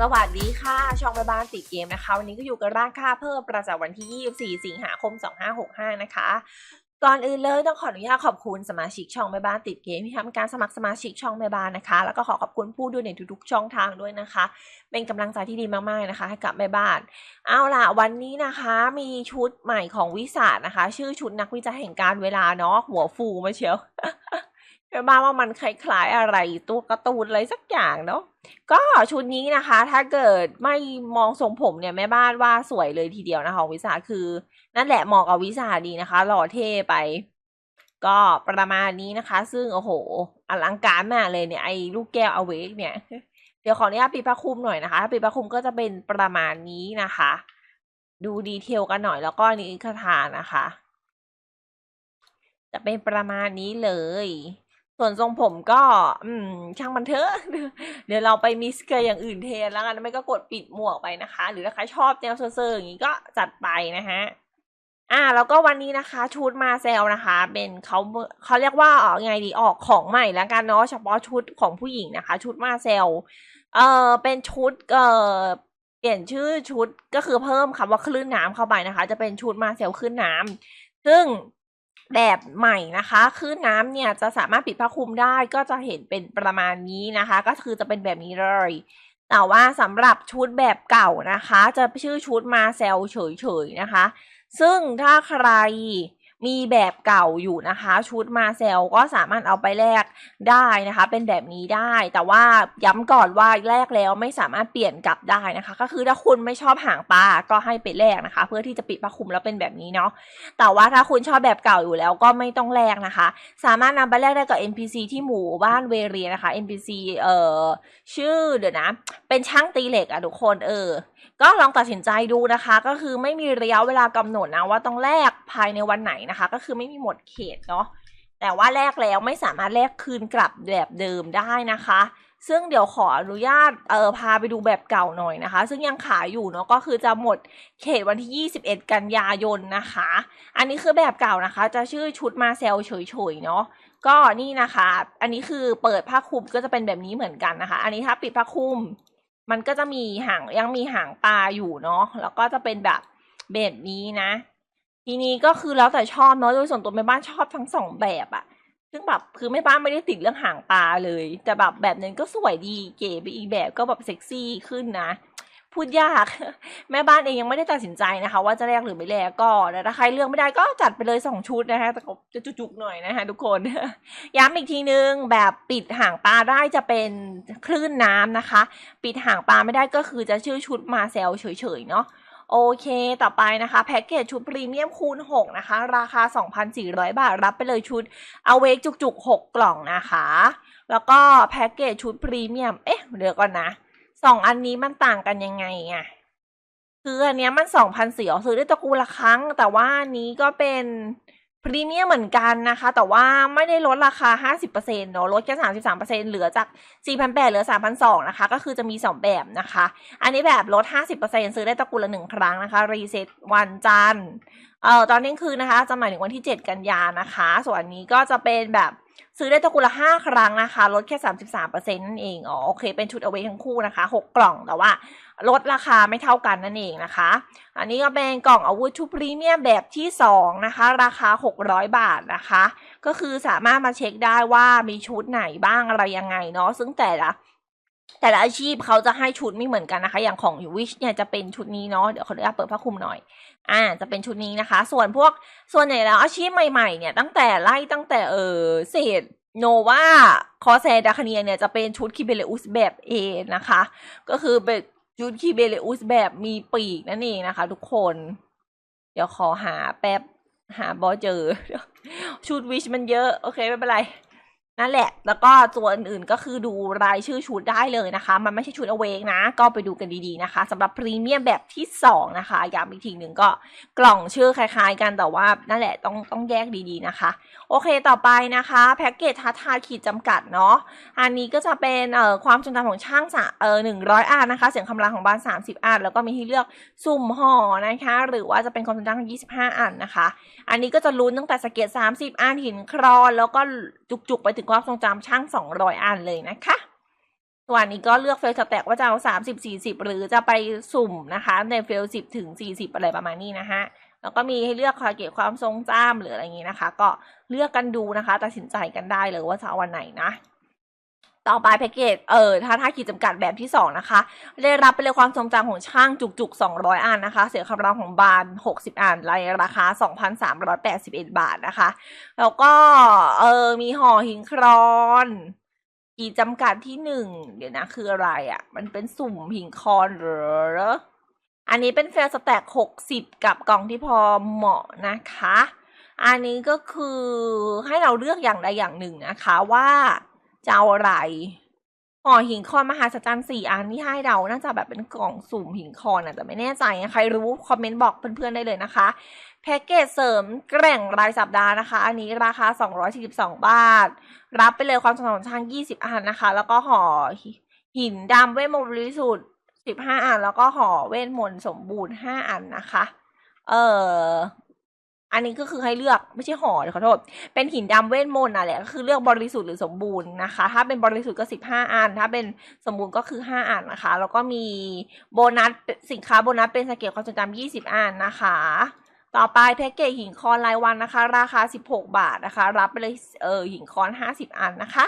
สวัสดีค่ะ ช่องแม่บ้านติดเกมนะคะ วันนี้ก็อยู่กับร่างค่าเพิ่มประจำวันที่ 24 สิงหาคม 2565 นะคะ ก่อนอื่นเลยต้องขออนุญาตขอบคุณสมาชิกช่องแม่บ้านติดเกมที่ทำการสมัครสมาชิกช่องแม่บ้านนะคะ แล้วก็ขอขอบคุณผู้ดูในทุกๆช่องทางด้วยนะคะ เป็นกำลังใจที่ดีมากๆนะคะให้กับแม่บ้าน เอาล่ะวันนี้นะคะมีชุดใหม่ของวิสานะคะ ชื่อชุดนักวิจัยแห่งการเวลาเนาะหัวฟูมาเชียว แม่บ้านว่ามันคล้ายๆอะไรตัวการ์ตูนอะไรสักอย่างเนาะก็ชุดนี้นะคะ ถ้าเกิดไม่มองทรงผมเนี่ยแม่บ้านว่าสวยเลยทีเดียวนะคะของวิสาคือ นั่นแหละเหมาะกับวิสาดีนะคะหล่อเท่ไป ก็ประมาณนี้นะคะ ซึ่งโอ้โหอลังการมากเลยเนี่ยไอ้ลูกแก้วอเวกเนี่ยเดี๋ยวขออนุญาตปิดผ้าคลุมหน่อยนะคะถ้าปิดผ้าคลุมก็จะเป็นประมาณนี้นะคะ ดูดีเทลกันหน่อยแล้วก็นนี้คาถานะคะ จะเป็นประมาณนี้เลย ส่วนทรงผมก็ อืม ช่างมันเถอะเดี๋ยวเราไปมิสเกอร์อย่างอื่นแทนแล้วกันไม่ก็กดปิดหมวกไปนะคะ หรือถ้าใครชอบแนวเซอร์ๆอย่างนี้ก็จัดไปนะฮะอ่าแล้วก็วันนี้นะคะชุดมาเซลนะคะ เป็นเขาเขาเรียกว่าเออไงดีออกของใหม่แล้วกันเนาะเฉพาะชุดของผู้หญิงนะคะ ชุดมาเซลเอ่อเป็นชุดเออเปลี่ยนชื่อชุดก็คือเพิ่มคำว่าคลื่นน้ำเข้าไปนะคะ จะเป็นชุดมาเซลคลื่นน้ำซึ่ง แบบใหม่นะคะคลื่นน้ำเนี่ยจะสามารถปิดผ้าคลุมได้ก็จะเห็นเป็นประมาณนี้นะคะ ก็คือจะเป็นแบบนี้เลย แต่ว่าสำหรับชุดแบบเก่านะคะ จะชื่อชุดมาเซลเฉยๆนะคะ ซึ่งถ้าใคร มีแบบเก่าอยู่นะคะ ชุดมาเซลก็สามารถเอาไปแลกได้นะคะ เป็นแบบนี้ได้ แต่ว่าย้ำก่อนว่าแลกแล้วไม่สามารถเปลี่ยนกลับได้นะคะ ก็คือถ้าคุณไม่ชอบหางปลาก็ให้ไปแลกนะคะ เพื่อที่จะปิดผ้าคลุมแล้วเป็นแบบนี้เนาะแต่ว่าถ้าคุณชอบแบบเก่าอยู่แล้วก็ไม่ต้องแลกนะคะ สามารถนำไปแลกได้กับ NPC ที่หมู่บ้านเวเรียนะคะ NPC เอ่อชื่อเดี๋ยวนะ เป็นช่างตีเหล็กอะทุกคนเออก็ลองตัดสินใจดูนะคะ ก็คือไม่มีระยะเวลากำหนดนะว่าต้องแลกภายในวันไหนนะคะก็คือไม่มีหมดเขตเนาะแต่ว่าแลกแล้วไม่สามารถแลกคืนกลับแบบเดิมได้นะคะ ซึ่งเดี๋ยวขออนุญาตเออพาไปดูแบบเก่าหน่อยนะคะ ซึ่งยังขายอยู่เนาะก็คือจะหมดเขตวันที่ 21 กันยายนนะคะ อันนี้คือแบบเก่านะคะ จะชื่อชุดมาเซลเฉยๆเนาะก็นี่นะคะ อันนี้คือเปิดผ้าคลุมก็จะเป็นแบบนี้เหมือนกันนะคะ อันนี้ถ้าปิดผ้าคลุม มันก็จะมีหางยังมีหางปลาอยู่เนาะแล้วก็จะเป็นแบบแบบนี้นะ ทีนี้ก็คือแล้วแต่ชอบเนาะโดยส่วนตัวแม่บ้านชอบทั้งสองแบบอะซึ่งแบบคือแม่บ้านไม่ได้ติดเรื่องหางปลาเลย แต่แบบแบบนั้นก็สวยดีเก๋ไปอีกแบบก็แบบเซ็กซี่ขึ้นนะ พูดยาก แม่บ้านเองยังไม่ได้ตัดสินใจนะคะ ว่าจะแลกหรือไม่แลกก็แต่ถ้าใครเลือกไม่ได้ก็จัดไปเลยสองชุดนะคะแต่ก็จะจุกๆหน่อยนะคะทุกคนย้ำอีกทีนึงแบบปิดหางปลาได้จะเป็นคลื่นน้ำนะคะ ปิดหางปลาไม่ได้ก็คือจะชื่อชุดมาเซลเฉยๆเนาะ โอเค ต่อไปนะคะ แพ็กเกจชุดพรีเมียมคูณ 6 นะคะ ราคา 2,400 บาท รับไปเลยชุดเอาเวกจุกๆ 6 กล่องนะคะ แล้วก็แพ็กเกจชุดพรีเมียม เอ๊ะ เดี๋ยวก่อนนะสองอันนี้มันต่างกันยังไงอะคืออันเนี้ยมัน 2,400ซื้อได้ตะกูละครั้ง แต่ว่าอันนี้ก็เป็น พรีเมียมเหมือนกันนะคะ แต่ว่าไม่ได้ลดราคา 50%เนาะลดแค่ 33%เหลือจาก 4,800เหลือ 3,200นะคะ ก็คือจะมี 2 แบบนะคะ อันนี้แบบลด 50%ซื้อได้ตะกูละ1 ครั้งนะคะ รีเซ็ตวันจันทร์เอ่อตอนนี้คืนนะคะจะหมายถึงวันที่ 7 กันยานะคะ ส่วนนี้ก็จะเป็นแบบ ซื้อได้ตะกูละห้าครั้งนะคะ ลดแค่33%นั่นเอง อ๋อ โอเค เป็นชุดเอาไว้ทั้งคู่นะคะ6กกล่องแต่ว่า ลดราคาไม่เท่ากันนั่นเองนะคะ อันนี้ก็เป็นกล่องอาวุธชุดพรีเมียมแบบที่2นะคะ ราคา600บาทนะคะ ก็คือสามารถมาเช็คได้ว่ามีชุดไหนบ้างอะไรยังไงเนาะ ซึ่งแต่ละแต่ละอาชีพเขาจะให้ชุดไม่เหมือนกันนะคะ อย่างของยูวิชเนี่ยจะเป็นชุดนี้เนาะ เดี๋ยวขออนุญาตเปิดผ้าคลุมหน่อย อ่าจะเป็นชุดนี้นะคะ ส่วนพวกส่วนใหญ่แล้วอาชีพใหม่ๆ เนี่ย ตั้งแต่ไล่ตั้งแต่เออเศษโนวาคอแซดาคเนียเนี่ยจะเป็นชุดคิเบเลอุสแบบ A นะคะ ก็คือเป็นชุดคิเบเลอุสแบบมีปีกนั่นเองนะคะ ทุกคน เดี๋ยวขอหาแป๊บหาบอเจอ ชุดวิชมันเยอะ โอเค ไม่เป็นไร นั่นแหละ แล้วก็ตัวอื่นๆก็คือดูรายชื่อชุดได้เลยนะคะ มันไม่ใช่ชุดอเวกนะ ก็ไปดูกันดีๆนะคะสำหรับพรีเมียมแบบที่ 2 นะคะ ย้ำอีกทีหนึ่งก็กล่องชื่อคล้ายๆกันแต่ว่านั่นแหละต้องต้องแยกดีๆนะคะ โอเคต่อไปนะคะ แพ็กเกจท้าทายขีดจำกัดเนาะ อันนี้ก็จะเป็นเอ่อความทรงจำของช่างสะเอ่อหนึ่งร้อยอันนะคะ เสียงคำรามของบ้าน 30อันแล้วก็มีให้เลือกสุ่มห่อนะคะ หรือว่าจะเป็นความทรงจำ25อันนะคะ อันนี้ก็จะลุ้นตั้งแต่สเก็ต30อันหินครอนแล้วก็จุกๆไปถึงความทรงจำช่าง 200 อันเลยนะคะส่วนนี้ก็เลือกเฟลสแต็กว่าจะเอาสามสิบสี่สิบหรือจะไปสุ่มนะคะ ในเฟลสิบถึงสี่สิบอะไรประมาณนี้นะคะแล้วก็มีให้เลือกคอเก็บความทรงจำหรืออะไรอย่างนี้นะคะ ก็เลือกกันดูนะคะ ตัดสินใจกันได้เลยว่าจะเอาวันไหนนะ ต่อไปแพ็กเกจ เออถ้าถ้าขีดจำกัดแบบที่สองนะคะ ได้รับไปเลยความทรงจำของช่างจุกๆ 200 อันนะคะ เสียคำรางของบาน 60 อันรายราคา 2,381 บาทนะคะ แล้วก็ เออ มีห่อหินครอนขีดจำกัดที่หนึ่ง เดี๋ยวนะ คืออะไรอะ่ะ มันเป็นสุ่มหินคอนหรออันนี้เป็นเฟลสแต็ก60 กับกล่องที่พอเหมาะนะคะ อันนี้ก็คือให้เราเลือกอย่างใดอย่างหนึ่งนะคะว่า จะเอาอะไรห่อหินคอนมหาศจรรย์สี่อันที่ให้เราน่าจะแบบเป็นกล่องสุ่มหินคอนอะแต่ไม่แน่ใจใครรู้คอมเมนต์บอกเพื่อนๆได้เลยนะคะแพ็กเกจเสริมแกร่งรายสัปดาห์นะคะ อันนี้ราคา 242 บาท รับไปเลยความสำคัญช่าง 20 อันนะคะ แล้วก็ห่อหินดำเวทมนต์บริสุทธิ์15 อัน แล้วก็ห่อเวทมนต์สมบูรณ์ 5 อันนะคะ เออ อันนี้ก็คือให้เลือกไม่ใช่ห่อขอโทษ เป็นหินดำเวทมนต์อะแหละก็คือเลือกบริสุทธิ์หรือสมบูรณ์นะคะ ถ้าเป็นบริสุทธิ์ก็สิบห้าอัน ถ้าเป็นสมบูรณ์ก็คือห้าอันนะคะ แล้วก็มีโบนัสสินค้าโบนัสเป็นสเกลความทรงจำยี่สิบอันนะคะ ต่อไปแพ็กเกจหินคอนรายวันนะคะ ราคาสิบหกบาทนะคะ รับไปเลยเออหินคอนห้าสิบอันนะคะ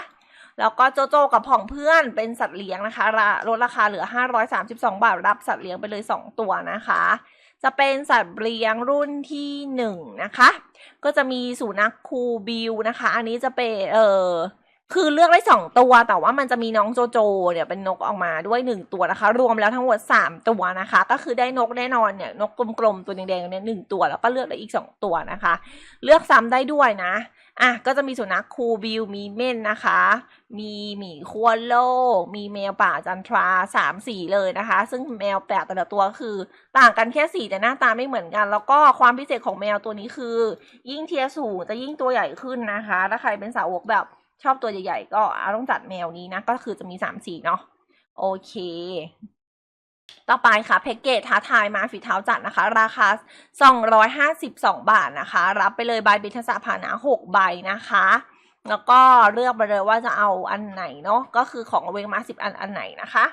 แล้วก็โจโจกับผ่องเพื่อนเป็นสัตว์เลี้ยงนะคะลดราคาเหลือ 532 บาท รับสัตว์เลี้ยงไปเลย 2 ตัวนะคะ จะเป็นสัตว์เลี้ยงรุ่นที่หนึ่งนะคะ ก็จะมีสุนัขคูบิลนะคะ อันนี้จะเป็นเออ คือเลือกได้สองตัวแต่ว่ามันจะมีน้องโจโจเนี่ยเป็นนกออกมาด้วยหนึ่งตัวนะคะ รวมแล้วทั้งหมดสามตัวนะคะ ก็คือได้นกแน่นอนเนี่ยนกกลมๆตัวแดงๆเนี่ยหนึ่งตัวแล้วก็เลือกได้อีกสองตัวนะคะ เลือกซ้ำได้ด้วยนะอะก็จะมีสุนัขคูบิลมีเม่นนะคะ มีหมีขั้วโล มีแมวป่าจันทราสามสีเลยนะคะ ซึ่งแมวแปลกแต่ละตัวคือ ต่างกันแค่สีแต่หน้าตาไม่เหมือนกัน แล้วก็ความพิเศษของแมวตัวนี้คือ ยิ่งเทียสูงจะยิ่งตัวใหญ่ขึ้นนะคะ ถ้าใครเป็นสาวกแบบ ชอบตัวใหญ่ๆก็ต้องจัดแมวนี้นะ ก็คือจะมีสามสีเนาะโอเค ต่อไปค่ะแพ็กเกจท้าทายมาฝีเท้าจัดนะคะ ราคา 252 บาทนะคะ รับไปเลยใบบิทสาพานะ6ใบนะคะ แล้วก็เลือกไปเลยว่าจะเอาอันไหนเนาะก็คือของเวกมาสิบอันอันไหนนะคะ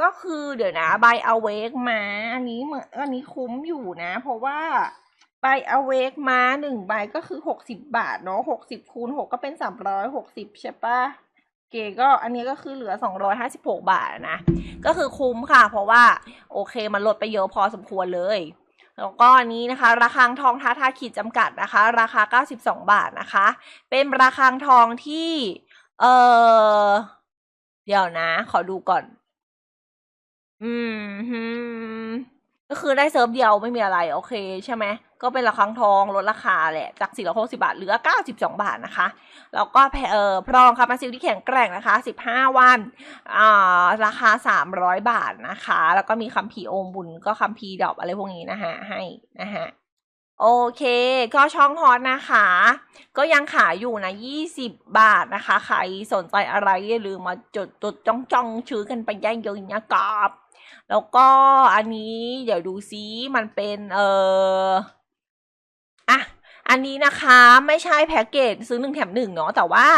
ก็คือเดี๋ยวนะใบเอาเวกมา อันนี้เหมือนอันนี้คุ้มอยู่นะ เพราะว่า ใบเอาเวกมาหนึ่งใบก็คือหกสิบบาทเนาะหกสิบคูณหกก็เป็นสามร้อยหกสิบใช่ปะเกก็อันนี้ก็คือเหลือสองร้อยห้าสิบหกบาทนะ ก็คือคุ้มค่ะ เพราะว่าโอเคมันลดไปเยอะพอสมควรเลย แล้วก็อันนี้นะคะ ราคาทองท้าทาขีดจำกัดนะคะ ราคา 92 บาทนะคะ เป็นราคาทองที่เออเดี๋ยวนะ ขอดูก่อน อืม ก็คือได้เซิร์ฟเดียวไม่มีอะไรโอเคใช่ไหมก็เป็นราคาทองลดราคาแหละ จาก460บาทเหลือ 92 บาทนะคะแล้วก็แพเออพรองค่ะมาซิลที่แข็งแกร่งนะคะ 15 วันอ่าราคา 300 บาทนะคะ แล้วก็มีคัมภีร์โอมบุญก็คัมภีร์ดอกอะไรพวกนี้นะฮะให้นะฮะโอเค ก็ช่องฮอตนะคะ ก็ยังขายอยู่นะ 20 บาทนะคะ ใครสนใจอะไรอย่าลืมมาจดจดจ้องจ้องชื่อกันไปย่งเยอะๆนะครับ แล้วก็อันนี้เดี๋ยวดูซิมันเป็นเอออะอันนี้นะคะไม่ใช่แพ็กเกจซื้อหนึ่งแถมหนึ่งเนาะแต่ว่า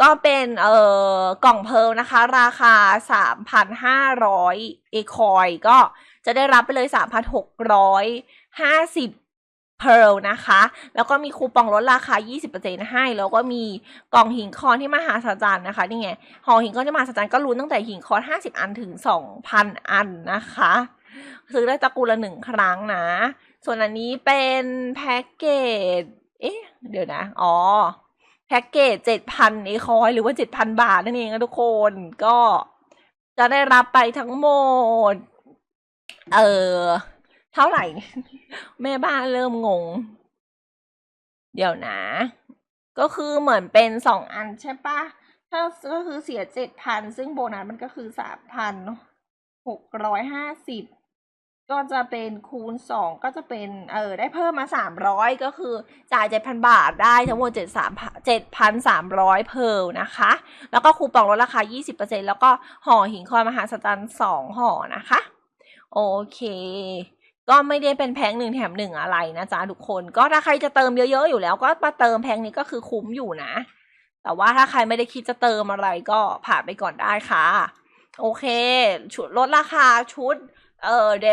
ก็เป็นเอ่อกล่องเพลิงนะคะ ราคาสามพันห้าร้อยเอคอยก็จะได้รับไปเลยสามพันหกร้อยห้าสิบ Pearl นะคะ แล้วก็มีคูปองลดราคา 20%ให้ แล้วก็มีกล่องหินคอนที่มหาสจารย์นะคะนี่ไงห่อหินคอนที่มหาสจารย์ก็รุ้นตั้งแต่หินคอน 50 อันถึง 2,000 อันนะคะ ซื้อได้ตะกูลละหนึ่งครั้งนะ ส่วนอันนี้เป็นแพ็กเกจ เอ๊ะ เดี๋ยวนะ อ๋อ แพ็กเกจ 7,000เอคอยหรือว่า 7,000 บาทนั่นเองนะทุกคน ก็จะได้รับไปทั้งหมด เออ เท่าไหร่แม่บ้านเริ่มงง เดี๋ยวนะ ก็คือเหมือนเป็นสองอันใช่ปะถ้าก็คือเสียเจ็ดพันซึ่งโบนัสมันก็คือสามพันหกร้อยห้าสิบก็จะเป็นคูณสองก็จะเป็นเออได้เพิ่มมาสามร้อยก็คือจ่ายเจ็ดพันบาทได้ทั้งหมดเจ็ดสามเจ็ดพันสามร้อยเพลนะคะ แล้วก็คูปองลดราคายี่สิบเปอร์เซ็นแล้วก็ห่อหินคอยมหาสจรรย์สองห่อนะคะ โอเค ก็ไม่ได้เป็นแพงหนึ่งแถมหนึ่งอะไรนะจ๊ะทุกคน ก็ถ้าใครจะเติมเยอะๆอยู่แล้ว ก็มาเติมแพงนี้ก็คือคุ้มอยู่นะ แต่ว่าถ้าใครไม่ได้คิดจะเติมอะไรก็ผ่านไปก่อนได้ค่ะ โอเค ชุดลดราคาชุด เออเด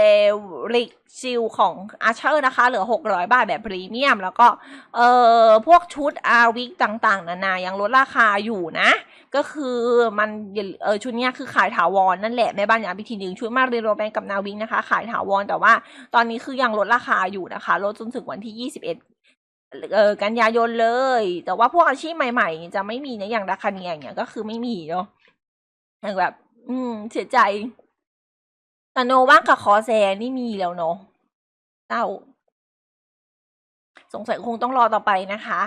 ริกชิลของอาเชอร์นะคะ เหลือ 600 บาทแบบพรีเมียม แล้วก็เออพวกชุดอาวิกต่างๆ นานายังลดราคาอยู่นะ ก็คือมันเออชุดเนี้ยคือขายถาวรนั่นแหละ แม่บ้านย้ำอีกทีหนึ่งชุดมาเรียโรแบนกับนาวิกนะคะ ขายถาวรแต่ว่าตอนนี้คือยังลดราคาอยู่นะคะ ลดจนถึงวันที่ 21เออกันยายนเลย แต่ว่าพวกอาชีพใหม่ๆ จะไม่มีนะอย่างดาคาเนียอย่างเงี้ยก็คือไม่มีเนาะอย่างแบบ อืมเสียใจ แต่โนว่างกับคอแซนี่มีแล้วเนาะเต้า สงสัยคงต้องรอต่อไปนะคะ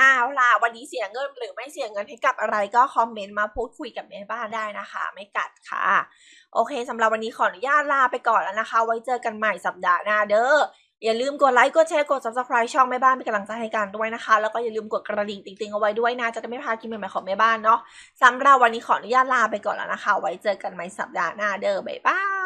อ้าวล่ะวันนี้เสียเงินหรือไม่เสียเงินให้กับอะไรก็คอมเมนต์มาพูดคุยกับแม่บ้านได้นะคะ ไม่กัดค่ะ โอเคสำหรับวันนี้ขออนุญาตลาไปก่อนแล้วนะคะ ไว้เจอกันใหม่สัปดาห์หน้าเด้อ อย่าลืมกดไลค์ กดแชร์ กด subscribe ช่องแม่บ้านเป็นกำลังใจให้กันด้วยนะคะ แล้วก็อย่าลืมกดกระดิ่งติ๊งๆเอาไว้ด้วยนะ จะได้ไม่พลาดคลิปใหม่ๆของแม่บ้านเนาะสำหรับวันนี้ขออนุญาตลาไปก่อนแล้วนะคะ ไว้เจอกันใหม่สัปดาห์หน้าเด้อบ๊ายบาย